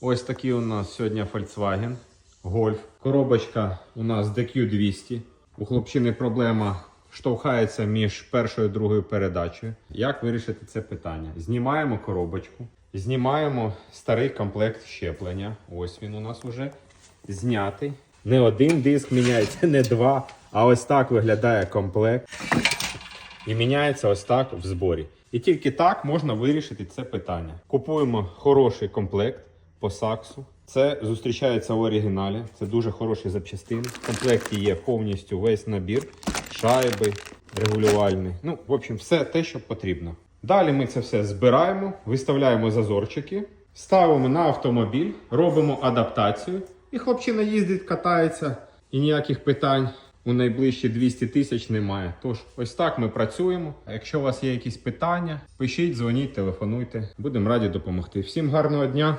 Ось такий у нас сьогодні Volkswagen Golf. Коробочка у нас DQ200. У хлопчини проблема штовхається між першою і другою передачею. Як вирішити це питання? Знімаємо коробочку, знімаємо старий комплект щеплення. Ось він у нас уже знятий. Не один диск міняється, не два. А ось так виглядає комплект. І міняється ось так в зборі. І тільки так можна вирішити це питання. Купуємо хороший комплект по саксу. Це зустрічається в оригіналі. Це дуже хороші запчастини. В комплекті є повністю весь набір, шайби, регулювальний. Ну, в общем, все те, що потрібно. Далі ми це все збираємо, виставляємо зазорчики, ставимо на автомобіль, робимо адаптацію. І хлопчина їздить, катається, і ніяких питань у найближчі 200 тисяч немає. Тож, ось так ми працюємо. Якщо у вас є якісь питання, пишіть, дзвоніть, телефонуйте. Будемо раді допомогти. Всім гарного дня!